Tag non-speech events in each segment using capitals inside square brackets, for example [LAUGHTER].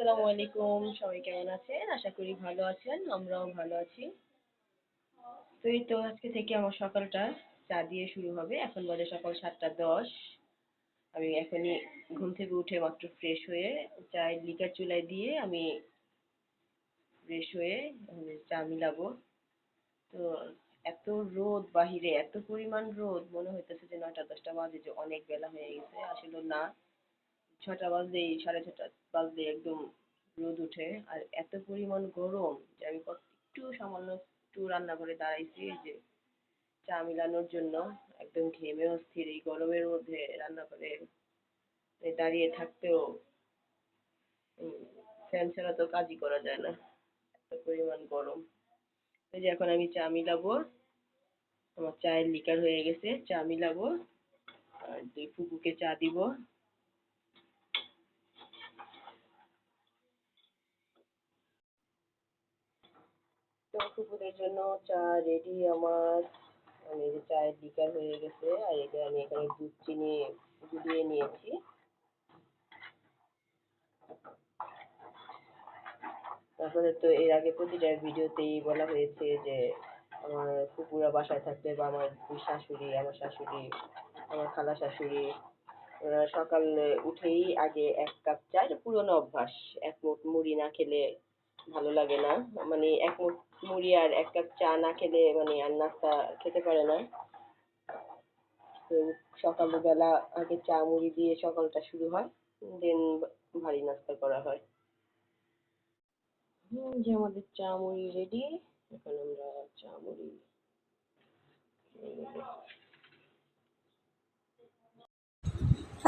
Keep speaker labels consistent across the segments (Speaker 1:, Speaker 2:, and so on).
Speaker 1: আসসালামু আলাইকুম। সবাই কেমন আছেন? আশা করি ভালো আছেন, আমরাও ভালো আছি। তো এই তো আজকে থেকে আমার সকালটা চা দিয়ে শুরু হবে। এখন বাজে সকাল সাতটা দশ। আমি এখনই ঘুম থেকে উঠে মাত্র ফ্রেশ হয়ে চায়ের লিকার চুলায় দিয়ে আমি ফ্রেশ হয়ে চা মিলাবো। তো এত রোদ বাহিরে, এত পরিমাণ রোদ, মনে হইতেছে যে নয়টা দশটা বাজে যে অনেক বেলা হয়ে গেছে। আসলে না। ছটা বাজলেই সাড়ে ছটা বাজলে একদম রোদ উঠে আর এত পরিমাণ গরম যে আমি একটু সামান্য একটু রান্নাঘরে দাঁড়াইছি যে চা মিলানোর জন্য। একদম ঘেমে অস্থির এই গরমের মধ্যে রান্নাঘরে দাঁড়িয়ে থাকতেও ফ্যান ছাড়া তো কাজই করা যায় না। এত পরিমাণ গরম। এই যে এখন আমি চা মিলাবো। আমার চায়ের লিকার হয়ে গেছে, চা মিলাবো। আর দুই ফুপুকে চা দিব। তো ফুপুদের জন্য চা রেডি আমার। আমি এই যে চায়ের লিকার হয়ে গেছে, আর এটা আমি এখানে দুধ চিনি গুলিয়ে নিয়েছি। তারপরে তো এর আগে প্রতিটা ভিডিওতেই বলা হয়েছে যে আমার ফুপুরা বাসায় থাকলে বা আমার দুই শাশুড়ি, আমার শাশুড়ি, আমার খালা শাশুড়ি। সকালে উঠেই আগে এক কাপ চা, এটা পুরোনো অভ্যাস। এক মুঠ মুড়ি না খেলে ভালো লাগে না। মানে এক মুঠ মুড়ি আর এক কাপ চা না খেলে মানে আর নাস্তা খেতে পারে না। তো সকালবেলা আগে চা মুড়ি দিয়ে সকালটা শুরু হয়, দেন ভারী নাস্তা করা হয়। যে আমাদের চা মুড়ি রেডি এখন আমরা চা মুড়ি খেয়ে নেব।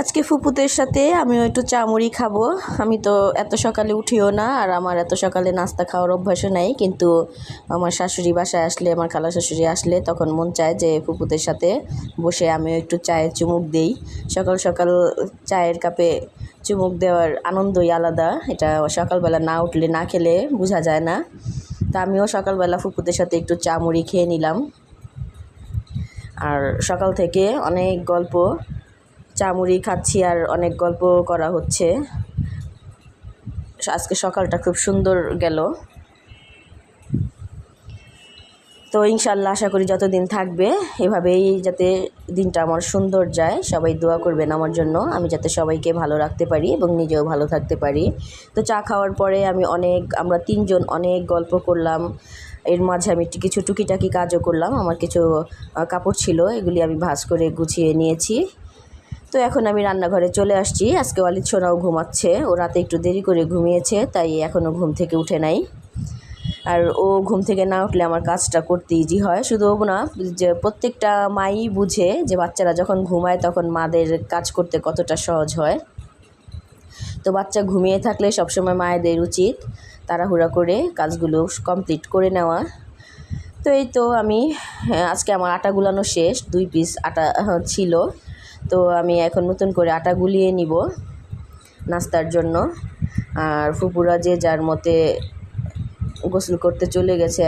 Speaker 2: আজকে ফুপুদের সাথে আমিও একটু চা মুড়ি খাব। আমি তো এত সকালে উঠিও না, আর আমার এত সকালে নাস্তা খাওয়ার অভ্যাসও নাই। কিন্তু আমার শাশুড়ি বাসায় আসলে, আমার খালা শাশুড়ি আসলে তখন মন চায় যে ফুপুদের সাথে বসে আমিও একটু চায়ের চুমুক দেই। সকাল সকাল চায়ের কাপে চুমুক দেওয়ার আনন্দই আলাদা। এটা সকালবেলা না উঠলে না খেলে বোঝা যায় না। তা আমিও সকালবেলা ফুপুদের সাথে একটু চা মুড়ি খেয়ে নিলাম। আর সকাল থেকে অনেক গল্প চা মুড়ি খাচ্ছি আর অনেক গল্প করা হচ্ছে। আজকে সকালটা খুব সুন্দর গেল। তো ইনশাল্লাহ আশা করি যতদিন থাকবে, এভাবেই যাতে দিনটা আমার সুন্দর যায়, সবাই দোয়া করবেন আমার জন্য। আমি যাতে সবাইকে ভালো রাখতে পারি এবং নিজেও ভালো থাকতে পারি। তো চা খাওয়ার পরে আমি অনেক, আমরা তিনজন অনেক গল্প করলাম। এর মাঝে আমি কিছু টুকিটাকি কাজও করলাম। আমার কিছু কাপড় ছিল, এগুলি আমি ভাঁজ করে গুছিয়ে নিয়েছি। তো এখন আমি রান্নাঘরে চলে আসছি। আজকে অলিদ সোনাও ঘুমাচ্ছে। ও রাতে একটু দেরি করে ঘুমিয়েছে, তাই এখনও ঘুম থেকে উঠে নাই। আর ও ঘুম থেকে না উঠলে আমার কাজটা করতে ইজি হয়। শুধু না, যে প্রত্যেকটা মাই বুঝে যে বাচ্চারা যখন ঘুমায় তখন মাদের কাজ করতে কতটা সহজ হয়। তো বাচ্চা ঘুমিয়ে থাকলে সবসময় মায়েদের উচিত তাড়াহুড়া করে কাজগুলো কমপ্লিট করে নেওয়া। তো এই তো আমি আজকে আমার আটা গুলানো শেষ, দুই পিস আটা ছিল। তো আমি এখন নতুন করে আটা গুলিয়ে নিব নাস্তার জন্য। আর ফুপুরা যে যার মতে গোসল করতে চলে গেছে,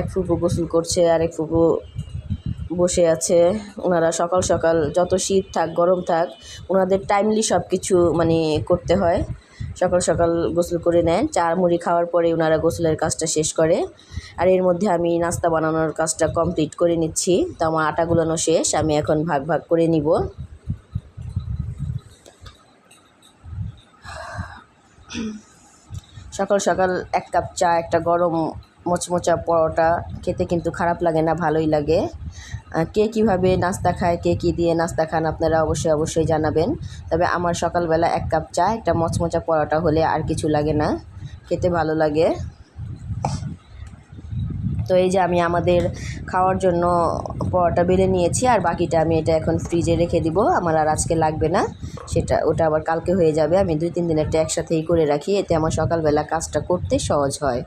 Speaker 2: এক ফুপু গোসল করছে আর এক ফুপু বসে আছে। ওনারা সকাল সকাল যত শীত থাক, গরম থাক, ওনাদের টাইমলি সব কিছু মানে করতে হয়। সকাল সকাল গোসল করে নেন, চা মুড়ি খাওয়ার পরে ওনারা গোসলের কাজটা শেষ করে। আর এর মধ্যে আমি নাস্তা বানানোর কাজটা কমপ্লিট করে নিচ্ছি। তো আমার আটা গুলানো শেষ, আমি এখন ভাগ ভাগ করে নিব। সকাল সকাল এক কাপ চা, একটা গরম মোচমোচা পরোটা খেতে কিন্তু খারাপ লাগে না, ভালোই লাগে। কে কীভাবে নাস্তা খায়, কে কী দিয়ে নাস্তা খান আপনারা অবশ্যই অবশ্যই জানাবেন। তবে আমার সকালবেলা এক কাপ চা, একটা মচমচা পরোটা হলে আর কিছু লাগে না, খেতে ভালো লাগে। তো এই যে আমি আমাদের খাওয়ার জন্য পরোটা বেলে নিয়েছি, আর বাকিটা আমি এটা এখন ফ্রিজে রেখে দিব, আমার আর আজকে লাগবে না। সেটা, ওটা আবার কালকে হয়ে যাবে। আমি দুই তিন দিনেরটা একসাথেই করে রাখি। এতে আমার সকালবেলা কাজটা করতে সহজ হয়।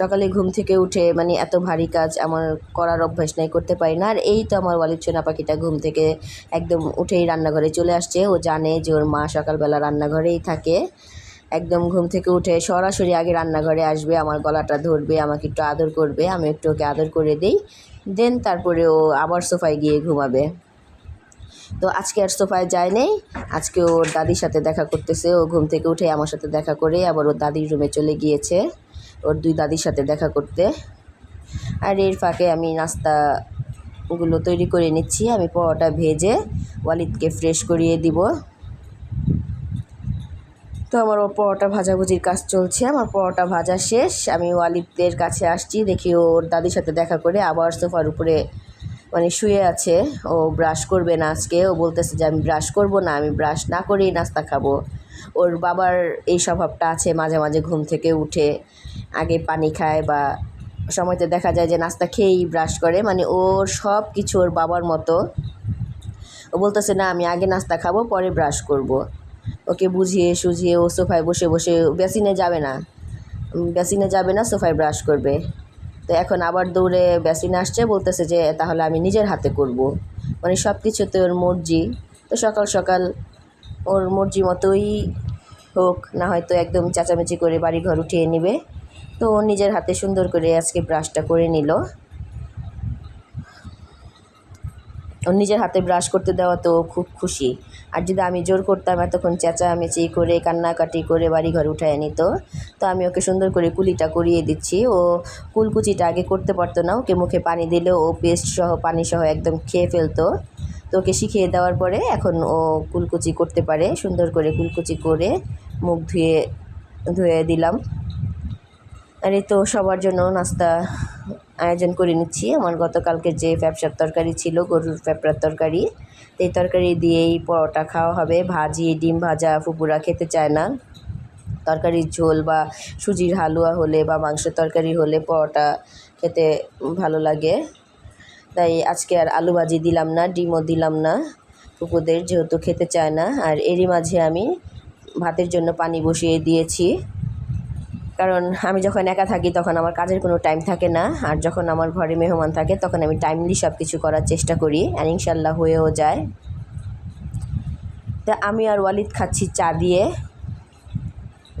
Speaker 2: সকালে ঘুম থেকে উঠে মানে এত ভারী কাজ আমার করার অভ্যাস নাই, করতে পারি না। আর এই তো আমার ওয়ালিদ সোনা পাখিটা ঘুম থেকে একদম উঠেই রান্নাঘরে চলে আসছে। ও জানে যে ওর মা সকালবেলা রান্নাঘরেই থাকে। একদম ঘুম থেকে উঠে সরাসরি আগে রান্নাঘরে আসবে, আমার গলাটা ধরবে, আমাকে একটু আদর করবে, আমি একটু ওকে আদর করে দিই। দেন তারপরে ও আবার সোফায় গিয়ে ঘুমাবে। তো আজকে আর সোফায় যায় নেই। আজকে ওর দাদির সাথে দেখা করতেছে। ও ঘুম থেকে উঠে আমার সাথে দেখা করে আবার ওর দাদির রুমে চলে গিয়েছে। ওর দুই দাদির সাথে দেখা করতে। আর এর ফাঁকে আমি নাস্তাগুলো তৈরি করে নিচ্ছি। আমি পরোটা ভেজে ওয়ালিদকে ফ্রেশ করিয়ে দিব। তো আমার পরোটা ভাজাভুজির কাজ চলছে। আমার পরোটা ভাজা শেষ। আমি ওয়ালিদদের কাছে আসছি। দেখি ওর দাদির সাথে দেখা করে আবার সোফার উপরে মানে শুয়ে আছে, ও ব্রাশ করবে না আজকে। ও বলতেছে যে, আমি ব্রাশ করব না, আমি ব্রাশ না করেই নাস্তা খাব। ওর বাবার এই স্বভাবটা আছে, মাঝে মাঝে ঘুম থেকে উঠে আগে পানি খায় বা সময়তে দেখা যায় যে নাস্তা খেয়েই ব্রাশ করে। মানে ওর সব কিছু ওর বাবার মতো। ও বলতেছে, না, আমি আগে নাস্তা খাব, পরে ব্রাশ করব। ওকে বুঝিয়ে সুঝিয়ে ও সোফায় বসে বসে বেসিনে যাবে না। বেসিনে যাবে না, সোফায় ব্রাশ করবে। তো এখন আবার দৌড়ে বেসিন আসছে, বলতেছে যে তাহলে আমি নিজের হাতে করব। মানে সব কিছুতে ওর মর্জি। তো সকাল সকাল ওর মর্জি মতোই হোক, না হয়তো একদম চাচামেচি করে বাড়ি ঘর উঠিয়ে নেবে। তো ও নিজের হাতে সুন্দর করে আজকে ব্রাশটা করে নিল। ওর নিজের হাতে ব্রাশ করতে দেওয়া তো খুব খুশি। আর যদি আমি জোর করতাম, এতক্ষণ চেঁচামেচি করে, কান্নাকাটি করে বাড়ি ঘর উঠায় নিত, তো আমি ওকে সুন্দর করে কুলিটা করিয়ে দিচ্ছি। ও কুলকুচিটা আগে করতে পারতো না, ওকে মুখে পানি দিলে ও পেস্ট সহ পানি সহ একদম খেয়ে ফেলতো। তো ওকে শিখিয়ে দেওয়ার পরে এখন ও কুলকুচি করতে পারে, সুন্দর করে কুলকুচি করে মুখ ধুয়ে ধুয়ে দিলাম। আর তো সবার জন্য নাস্তা আয়োজন করে নিচ্ছি। আমার গতকালকে যে ব্যবসার তরকারি ছিল, গরুর পেঁপড়ার তরকারি এই তরকারি দিয়েই পরোটা খাওয়া হবে। ভাজি, ডিম ভাজা, ফুপুরা খেতে চায় না। তরকারির ঝোল বা সুজির হালুয়া হলে বা মাংসের তরকারি হলে পরোটা খেতে ভালো লাগে। তাই আজকে আর আলু ভাজি দিলাম না, ডিমও দিলাম না। কুকুরদের যেহেতু খেতে চায় না, আর এরই মাঝে আমি ভাতের জন্য পানি বসিয়ে দিয়েছি। কারণ আমি যখন একা থাকি তখন আমার কাজের কোনো টাইম থাকে না। আর যখন আমার ঘরে মেহমান থাকে তখন আমি টাইমলি সব কিছু করার চেষ্টা করি আর ইনশাল্লাহ হয়েও যায়। তা আমি আর ওয়ালিদ খাচ্ছি চা দিয়ে।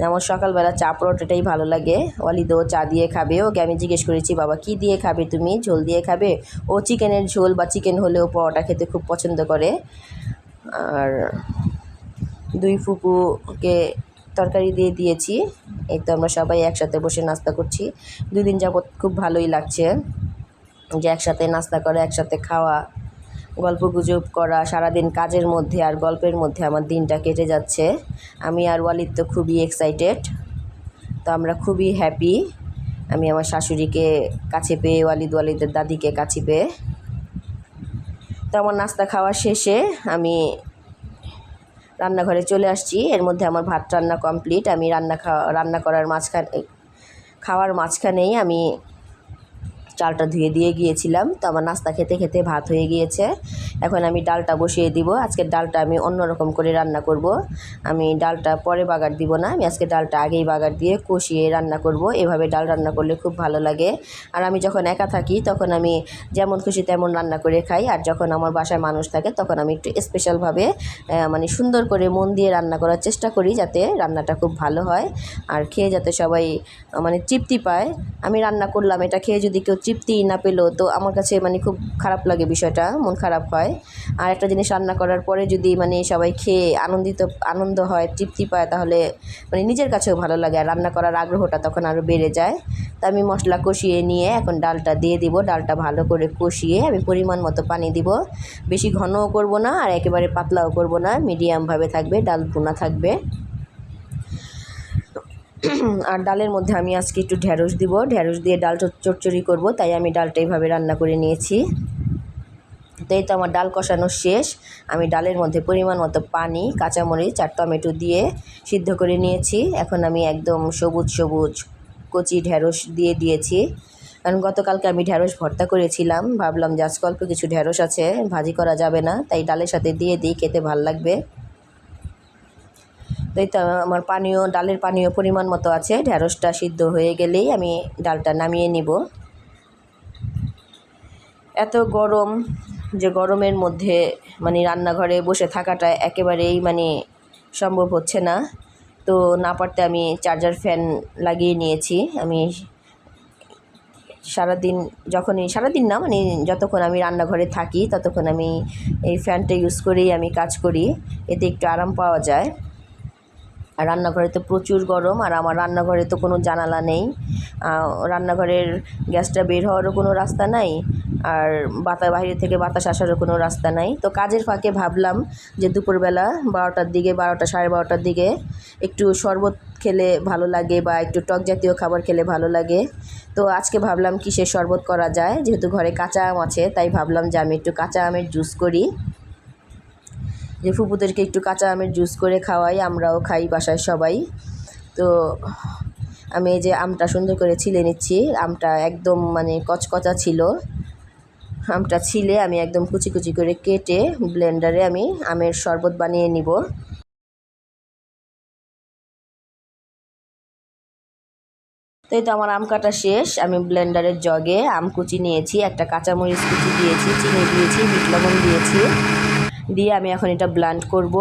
Speaker 2: আমার সকালবেলা চা পরোটাটাই ভালো লাগে। ওয়ালিদও চা দিয়ে খাবে। ওকে আমি জিজ্ঞেস করেছি, বাবা, কি দিয়ে খাবে তুমি? ঝোল দিয়ে খাবে? ও চিকেনের ঝোল বা চিকেন হলেও পরোটা খেতে খুব পছন্দ করে। আর দুই ফুপুকে তরকারি দিয়ে দিয়েছি। এই তো আমরা সবাই একসাথে বসে নাস্তা করছি। দুই দিন যাবৎ খুব ভালোই লাগছে যে একসাথে নাস্তা করা, একসাথে খাওয়া, গল্প গুজব করা, সারাদিন কাজের মধ্যে আর গল্পের মধ্যে আমার দিনটা কেটে যাচ্ছে। আমি আর ওয়ালিদ তো খুবই এক্সাইটেড তো আমরা খুবই হ্যাপি আমি আমার শাশুড়িকে কাছে পেয়ে, ওয়ালিদ ওয়ালিদের দাদিকে কাছে পেয়ে। তো আমার নাস্তা খাওয়া শেষে আমি রান্নাঘরে চলে আসছি। এর মধ্যে আমার ভাত রান্না কমপ্লিট। আমি রান্না খাওয়া, রান্না করার মাঝখানে, খাওয়ার মাঝখানেই আমি চালটা ধুয়ে দিয়ে গিয়েছিলাম। তো আমার নাস্তা খেতে খেতে ভাত হয়ে গিয়েছে। এখন আমি ডালটা বসিয়ে দিব। আজকের ডালটা আমি অন্যরকম করে রান্না করব। আমি ডালটা পরে বাগার দিব না। আমি আজকে ডালটা আগেই বাগার দিয়ে কষিয়ে রান্না করব। এভাবে ডাল রান্না করলে খুব ভালো লাগে। আর আমি যখন একা থাকি, তখন আমি যেমন খুশি তেমন রান্না করে খাই। আর যখন আমার বাসায় মানুষ থাকে, তখন আমি একটু স্পেশালভাবে মানে সুন্দর করে মন দিয়ে রান্না করার চেষ্টা করি যাতে রান্নাটা খুব ভালো হয়। আর খেয়ে যাতে সবাই মানে তৃপ্তি পায়। আমি রান্না করলাম, এটা খেয়ে যদি কেউ তৃপ্তি না পেল তো আমার কাছে মানে খুব খারাপ লাগে বিষয়টা, মন খারাপ হয়। আর একটা জিনিস রান্না করার পরে যদি মানে সবাই খেয়ে আনন্দিত, আনন্দ হয়, তৃপ্তি পায়, তাহলে মানে নিজের কাছেও ভালো লাগে। আর রান্না করার আগ্রহটা তখন আরও বেড়ে যায়। তো আমি মশলা কষিয়ে নিয়ে এখন ডালটা দিয়ে দিব। ডালটা ভালো করে কষিয়ে আমি পরিমাণ মতো পানি দিব। বেশি ঘনও করব না আর একেবারে পাতলাও করব না। মিডিয়ামভাবে থাকবে, ডাল ভুনা থাকবে। [CLEARS THROAT] আর ডালের মধ্যে আমি আজকে একটু ঢ্যাঁড়স দিব। ঢ্যাঁড়স দিয়ে ডাল চচ্চড়ি করব, তাই আমি ডালটা এইভাবে রান্না করে নিয়েছি। তো এই তো আমার ডাল কষানো শেষ। আমি ডালের মধ্যে পরিমাণ মতো পানি, কাঁচামরিচ আর টমেটো দিয়ে সিদ্ধ করে নিয়েছি। এখন আমি একদম সবুজ সবুজ কচি ঢ্যাঁড়স দিয়ে দিয়েছি। কারণ গতকালকে আমি ঢ্যাঁড়স ভর্তা করেছিলাম, ভাবলাম যে আজকে অল্প কিছু ঢ্যাঁড়স আছে, ভাজি করা যাবে না, তাই ডালের সাথে দিয়ে দিই, খেতে ভালো লাগবে। এই তো আমার পানীয়, ডালের পানীয় পরিমাণ মতো আছে। ঢ্যাঁড়সটা সিদ্ধ হয়ে গেলেই আমি ডালটা নামিয়ে নিব। এত গরম, যে গরমের মধ্যে মানে রান্নাঘরে বসে থাকাটা একেবারেই মানে সম্ভব হচ্ছে না। তো না পারতে আমি চার্জার ফ্যান লাগিয়ে নিয়েছি। আমি সারাদিন যখনই, সারাদিন না মানে যতক্ষণ আমি রান্নাঘরে থাকি, ততক্ষণ আমি এই ফ্যানটা ইউজ করেই আমি কাজ করি। এতে একটু আরাম পাওয়া যায়। আর রান্নাঘরে তো প্রচুর গরম, আর আমার রান্নাঘরে তো কোনো জানালা নেই। রান্নাঘরের গ্যাসটা বের হওয়ারও কোনো রাস্তা নাই, আর বাতা, বাইরে থেকে বাতাস আসারও কোনো রাস্তা নাই। তো কাজের ফাঁকে ভাবলাম যে দুপুরবেলা বারোটার দিকে, বারোটা সাড়ে বারোটার দিকে একটু শরবত খেলে ভালো লাগে বা একটু টক জাতীয় খাবার খেলে ভালো লাগে। তো আজকে ভাবলাম কিসের শরবত করা যায়, যেহেতু ঘরে কাঁচা আম আছে, তাই ভাবলাম যে আমি একটু কাঁচা আমের জুস করি। যে ফুপুদেরকে একটু কাঁচা আমের জুস করে খাওয়াই, আমরাও খাই বাসায় সবাই। তো আমি এই যে আমটা সুন্দর করে ছিলে নিচ্ছি। আমটা একদম মানে কচকচা ছিল। আমটা ছিলে আমি একদম কুচি কুচি করে কেটে ব্লেন্ডারে আমি আমের শরবত বানিয়ে নিব। তো এই তো আমার আম কাটা শেষ। আমি ব্লেন্ডারের জগে আম কুচি নিয়েছি, একটা কাঁচামরিচ কুচি দিয়েছি, চিনি দিয়েছি, বিট লবণ দিয়েছি। দিয়ে আমি এখন এটা ব্লান্ড করব।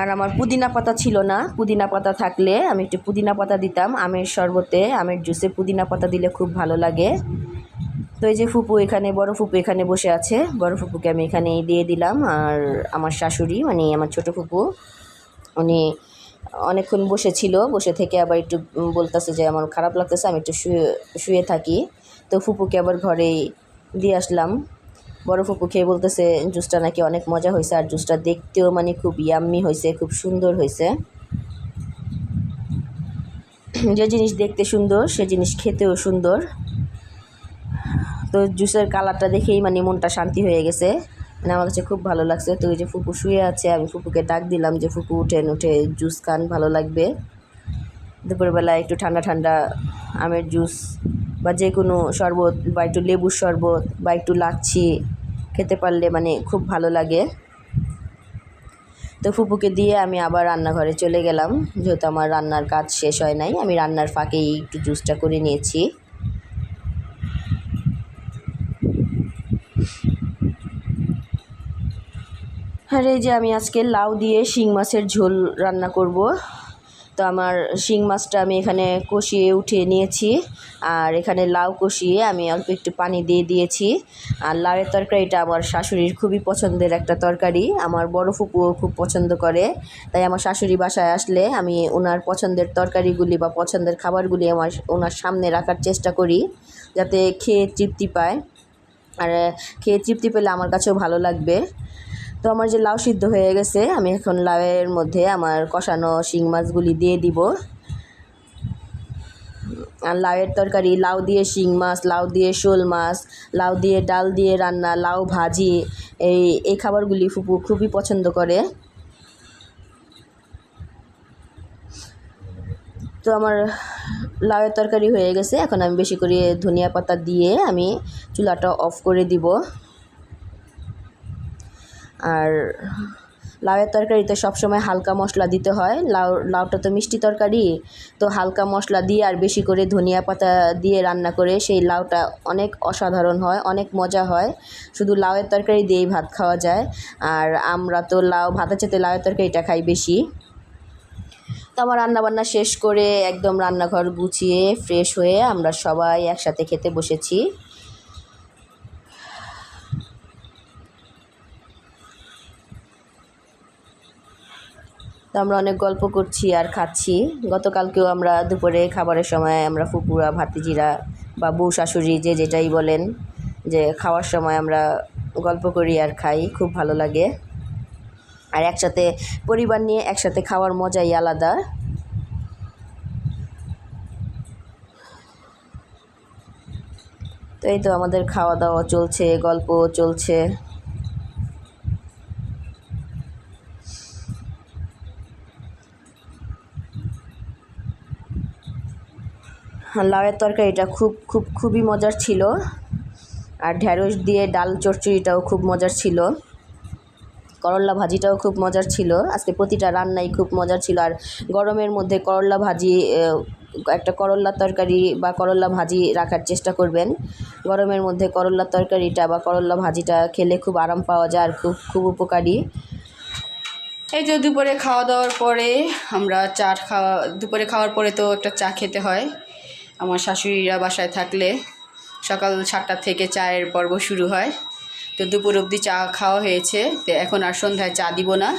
Speaker 2: আর আমার পুদিনা পাতা ছিল না, পুদিনা পাতা থাকলে আমি একটু পুদিনা পাতা দিতাম, আমের শরবতে, আমের জুসে পুদিনা পাতা দিলে খুব ভালো লাগে। তো এই যে ফুপু এখানে, বড় ফুপু এখানে বসে আছে, বড় ফুপুকে আমি এখানে দিয়ে দিলাম। আর আমার শাশুড়ি মানে আমার ছোট ফুপু, উনি অনেকক্ষণ বসেছিল, বসে থেকে আবার একটু বলতেছে যে আমার খারাপ লাগতেছে, আমি একটু শুয়ে শুয়ে থাকি। তো ফুপুকে আবার ঘরে দিয়ে আসলাম। বড় ফুপু খেয়ে বলতেছে, জুসটা নাকি অনেক মজা হয়েছে, আর জুসটা দেখতেও মানে খুব ইয়াম্মি হয়েছে, খুব সুন্দর হয়েছে। যে জিনিস দেখতে সুন্দর, সে জিনিস খেতেও সুন্দর। তো জুসের কালারটা দেখেই মানে মনটা শান্তি হয়ে গেছে। মানে আমার কাছে খুব ভালো লাগছে। তো ওই যে ফুপু শুয়ে আছে, আমি ফুপুকে ডাক দিলাম যে, ফুপু, উঠেন উঠে জুস খান, ভালো লাগবে। দুপুরবেলা একটু ঠান্ডা ঠান্ডা আমের জুস বা যে কোনো শরবত বা একটু লেবুর শরবত বা একটু লাচ্ছি খেতে পারলে মানে খুব ভালো লাগে। তো ফুপুকে দিয়ে আমি আবার রান্নাঘরে চলে গেলাম। যেহেতু আমার রান্নার কাজ শেষ হয় নাই, আমি রান্নার ফাঁকেই একটু জুসটা করে নিয়েছি। আর এই যে আমি আজকে লাউ দিয়ে শিং মাছের ঝোল রান্না করব। তো আমার শিং মাছটা আমি এখানে কষিয়ে উঠিয়ে নিয়েছি। আর এখানে লাউ কষিয়ে আমি অল্প একটু পানি দিয়ে দিয়েছি। আর লাউয়ের তরকারিটা আমার শাশুড়ির খুবই পছন্দের একটা তরকারি। আমার বড় ফুপুও খুব পছন্দ করে। তাই আমার শাশুড়ি বাসায় আসলে আমি ওনার পছন্দের তরকারিগুলি বা পছন্দের খাবারগুলি আমার ওনার সামনে রাখার চেষ্টা করি, যাতে খেয়ে তৃপ্তি পায়। আর খেয়ে তৃপ্তি পেলে আমার কাছেও ভালো লাগবে। তো আমার যে লাউ সিদ্ধ হয়ে গেছে, আমি এখন লাউয়ের মধ্যে আমার কষানো শিং মাছগুলি দিয়ে দিব। আর লাউয়ের তরকারি, লাউ দিয়ে শিং মাছ, লাউ দিয়ে শোল মাছ, লাউ দিয়ে ডাল দিয়ে রান্না, লাউ ভাজি, এই এই খাবারগুলি ফুপু খুবই পছন্দ করে। তো আমার লাউয়ের তরকারি হয়ে গেছে, এখন আমি বেশি করে ধনিয়া পাতা দিয়ে আমি চুলাটা অফ করে দিব। আর লাউয়ের তরকারিতে সবসময় হালকা মশলা দিতে হয়। লাউ, লাউটা তো মিষ্টি তরকারি। তো হালকা মশলা দিয়ে আর বেশি করে ধনিয়া পাতা দিয়ে রান্না করে সেই লাউটা অনেক অসাধারণ হয়, অনেক মজা হয়। শুধু লাউয়ের তরকারি দিয়েই ভাত খাওয়া যায়। আর আমরা তো লাউ, ভাতের চেতে লাউয়ের তরকারিটা খাই বেশি। তো আমার রান্নাবান্না শেষ করে একদম রান্নাঘর গুছিয়ে ফ্রেশ হয়ে আমরা সবাই একসাথে খেতে বসেছি। তো আমরা অনেক গল্প করছি আর খাচ্ছি। গতকালকেও আমরা দুপুরে খাবারের সময় আমরা ফুপুরা, ভাতিজিরা বা বউ শাশুড়ি যে যেটাই বলেন যে খাওয়ার সময় আমরা গল্প করি আর খাই, খুব ভালো লাগে। আর একসাথে পরিবার নিয়ে একসাথে খাওয়ার মজাই আলাদা। তো এই তো আমাদের খাওয়া দাওয়া চলছে গল্প চলছে। লাউয়ের তরকারিটা খুব খুব, খুবই মজার ছিল। আর ঢ্যাঁড়স দিয়ে ডাল চচ্চড়িটাও খুব মজার ছিল। করল্লা ভাজিটাও খুব মজার ছিল। আজকে প্রতিটা রান্নাই খুব মজার ছিল। আর গরমের মধ্যে করল্লা ভাজি একটা করল্লা তরকারি বা করল্লা ভাজি রাখার চেষ্টা করবেন। গরমের মধ্যে করল্লা তরকারিটা বা করল্লা ভাজিটা খেলে খুব আরাম পাওয়া যায় আর খুব খুব উপকারী।
Speaker 3: এই যে দুপুরে খাওয়া দাওয়ার পরে আমরা চা খাওয়া, দুপুরে খাওয়ার পরে তো একটা চা খেতে হয়। আমার শাশুড়িরা বাসায় থাকলে সকাল সাতটা থেকে চায়ের পর্ব শুরু হয়। তো দুপুর অবধি চা খাওয়া হয়েছে। তো এখন আর সন্ধ্যায় চা দিব না।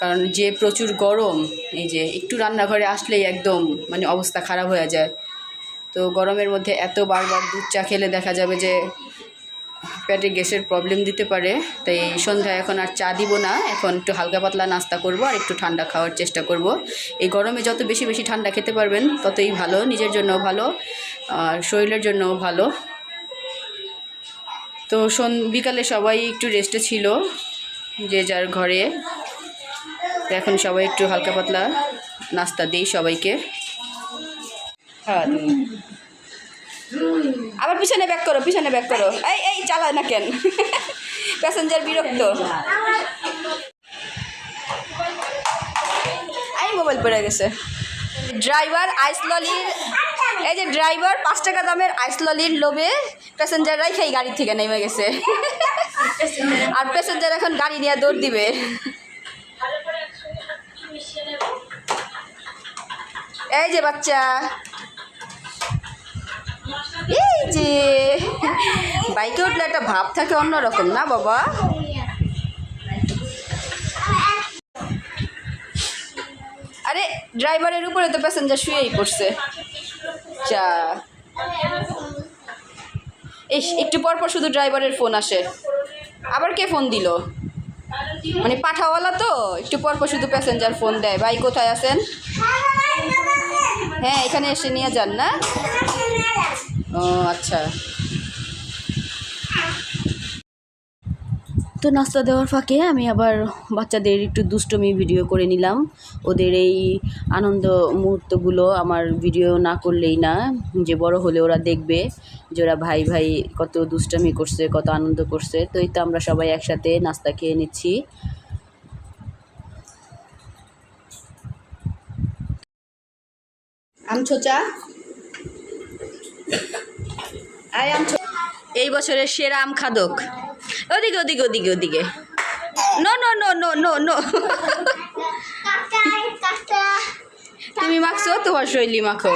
Speaker 3: কারণ যে প্রচুর গরম, এই যে একটু রান্নাঘরে আসলেই একদম মানে অবস্থা খারাপ হয়ে যায়। তো গরমের মধ্যে এত বারবার দুধ চা খেলে দেখা যাবে যে পেটে গ্যাসের প্রবলেম দিতে পারে। তাই সন্ধ্যায় এখন আর চা দিব না। এখন একটু হালকা পাতলা নাস্তা করব আর একটু ঠান্ডা খাওয়ার চেষ্টা করব। এই গরমে যত বেশি বেশি ঠান্ডা খেতে পারবেন, ততই ভালো, নিজের জন্য ভালো, আর শরীরের জন্যও ভালো। তো সন, বিকালে সবাই একটু রেস্টে ছিল, যে যার ঘরে। এখন সবাই একটু হালকা পাতলা নাস্তা দিই সবাইকে। হ্যাঁ আবার পিছনে ব্যাক করো, পিছনে ব্যাক করো। এই এই, চালায় না কেন? প্যাসেঞ্জার বিরক্ত। এই মোবাইল পড়ে গেছে। ড্রাইভার আইস ললির এই যে ড্রাইভার পাঁচ টাকা দামের আইস ললির লোভে প্যাসেঞ্জাররাই সেই গাড়ি থেকে নেমে গেছে। আর প্যাসেঞ্জার এখন গাড়ি নিয়ে দৌড় দিবে। এই যে বাচ্চা। এই যে, বাইকে উঠলে একটা ভাব থাকে অন্যরকম, না বাবা? আরে ড্রাইভারের উপরে তো প্যাসেঞ্জার শুয়েই পড়ছে। চা ইস, একটু পর পর শুধু ড্রাইভারের ফোন আসে। আবার কে ফোন দিল? মানে পাঠাওয়ালা তো? একটু পর পর শুধু প্যাসেঞ্জার ফোন দেয়। ভাই, কোথায় আছেন? হ্যাঁ এখানে এসে নিয়ে যান, না? ও আচ্ছা। তো নাস্তা দেওয়ার ফাঁকে আমি আবার বাচ্চাদের একটু দুষ্টমি ভিডিও করে নিলাম। ওদের এই আনন্দ মুহূর্তগুলো আমার ভিডিও না করলেই না, যে বড় হলে ওরা দেখবে যে ওরা ভাই ভাই কত দুষ্টমি করছে, কত আনন্দ করছে। তো এই তো আমরা সবাই একসাথে নাস্তা খেয়ে নিচ্ছি। আমছো এই বছরের সেরা আম খাদক। ওদিকে ওদিকে ওদিকে ওদিকে। No no no no no no তুমি মাখছো? তোমার শৈলী মাখো।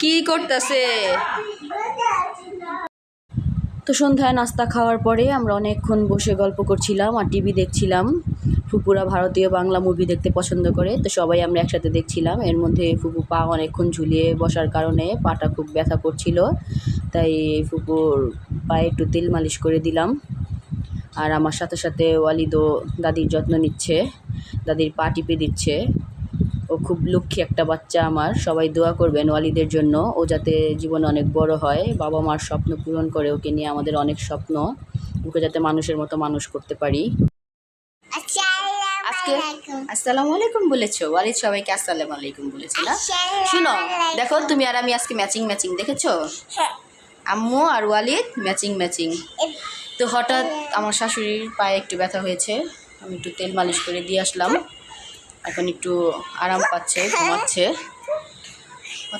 Speaker 3: কি করতেছে? তো সন্ধ্যায় নাস্তা খাওয়ার পরে আমরা অনেকক্ষণ বসে গল্প করছিলাম আর টিভি দেখছিলাম। ফুপুরা ভারতীয় বাংলা মুভি দেখতে পছন্দ করে। তো সবাই আমরা একসাথে দেখছিলাম। এর মধ্যে ফুপু পা অনেকক্ষণ ঝুলিয়ে বসার কারণে পাটা খুব ব্যথা করছিল। তাই ফুপুর পায়ে একটু তেল মালিশ করে দিলাম। আর আমার সাথে সাথে ওয়ালিদও দাদির যত্ন নিচ্ছে দাদির পা টিপে দিচ্ছে। ও খুব লক্ষ্মী একটা বাচ্চা আমার সবাই দোয়া করবেন ওয়ালিদের জন্য। ও যাতে জীবনে অনেক বড় হয়। বাবা মার স্বপ্ন পূরণ করে ওকে নিয়ে আমাদের অনেক স্বপ্ন। ওকে যাতে মানুষের মতো মানুষ করতে পারি। আজকে? আসসালামু আলাইকুম বলেছ? ওয়ালিদ সবাইকে আসসালামু আলাইকুম বলেছে না? শুনো দেখো তুমি আর আমি আজকে ম্যাচিং ম্যাচিং দেখেছ? আম্মু আর ওয়ালিদ ম্যাচিং ম্যাচিং। তো হঠাৎ আমার শাশুড়ির পায়ে একটু ব্যথা হয়েছে। আমি একটু তেল মালিশ করে দিয়ে আসলাম। এখন একটু আরাম পাচ্ছে, ঘুমাচ্ছে।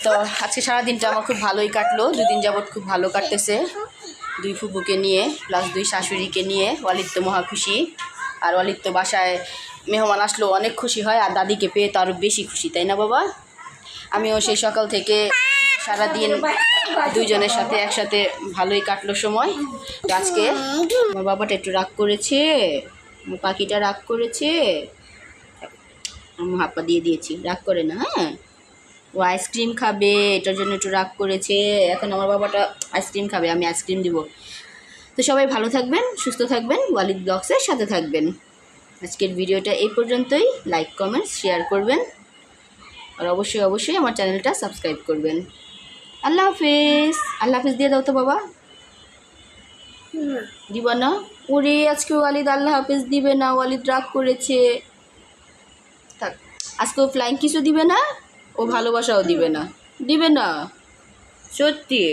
Speaker 3: তো আজকে সারাদিনটা আমার খুব ভালোই কাটলো। দুদিন যাবৎ খুব ভালো কাটতেছে। দুই ফুপুকে নিয়ে প্লাস দুই শাশুড়িকে নিয়ে। ওয়ালিদ তো মহা খুশি। আর ওয়ালিদ তো বাসায় মেহমান আসলো অনেক খুশি হয়। আর দাদিকে পেয়ে তো আরও বেশি খুশি, তাই না বাবা? আমিও সেই সকাল থেকে সারাদিন দুইজনের সাথে একসাথে ভালোই কাটলো সময় আজকে। আমার বাবাটা একটু রাগ করেছে, আমার পাখিটা রাগ করেছে। আমি হাপ্পা দিয়ে দিয়েছি, রাগ করে না হ্যাঁ? ও আইসক্রিম খাবে, এটার জন্য একটু রাগ করেছে। এখন আমার বাবাটা আইসক্রিম খাবে, আমি আইসক্রিম দিব। তো সবাই ভালো থাকবেন, সুস্থ থাকবেন, ওয়ালিদ ব্লগসের সাথে থাকবেন। আজকের ভিডিওটা এই পর্যন্তই। লাইক কমেন্ট শেয়ার করবেন। আর অবশ্যই অবশ্যই আমার চ্যানেলটা সাবস্ক্রাইব করবেন। আল্লাহ হাফিজ। আল্লাহ হাফিজ দিয়ে দাও তো বাবা। দিব না। ওরে আজকে ওয়ালিদ আল্লাহ হাফিজ দিবে না। ওয়ালিদ রাগ করেছে। থাক আজকে ও ফ্লাইং কিছু দিবে না, ও ভালোবাসাও দিবে না। দিবে না। সত্যি।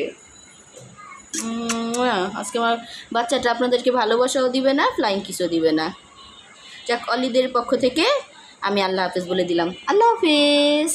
Speaker 3: আজকে আমার বাচ্চাটা আপনাদেরকে ভালোবাসাও দিবে না ফ্লাইং কিসও দিবে না। যাক অলিদের পক্ষ থেকে আমি আল্লাহ হাফিজ বলে দিলাম। আল্লাহ হাফেজ।